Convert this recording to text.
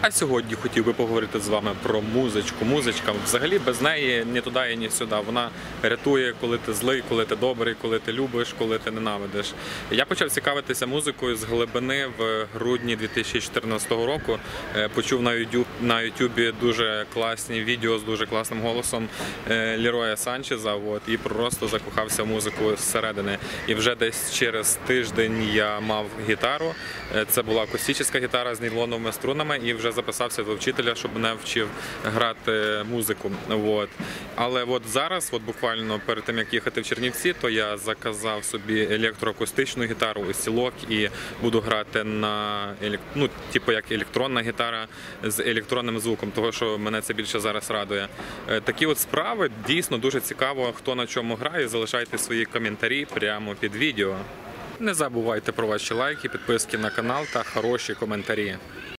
А сьогодні хотів би поговорити з вами про музичку. Музичка взагалі без неї ні туди, ні сюди. Вона рятує, коли ти злий, коли ти добрий, коли ти любиш, коли ти ненавидиш. Я почав цікавитися музикою з глибини в грудні 2014 року. Е, Почув на YouTube, на Ютубі дуже класні відео з дуже класним голосом е, Ліроя Санчеза. От, і просто закохався в музику зсередини. І вже десь через тиждень я мав гітару. Е, Це була акустична гітара з нейлоновими струнами, і вже записався до вчителя, щоб мене вчив грати музику. От. Але от зараз, от буквально перед тим як їхати в Чернівці, то я заказав собі електроакустичну гітару осцілок і буду грати на ну, типу як електронна гітара з електронним звуком, того що мене це більше зараз радує. Е, Такі от справи дійсно дуже цікаво, хто на чому грає. Залишайте свої коментарі прямо під відео. Не забувайте про ваші лайки, підписки на канал та хороші коментарі.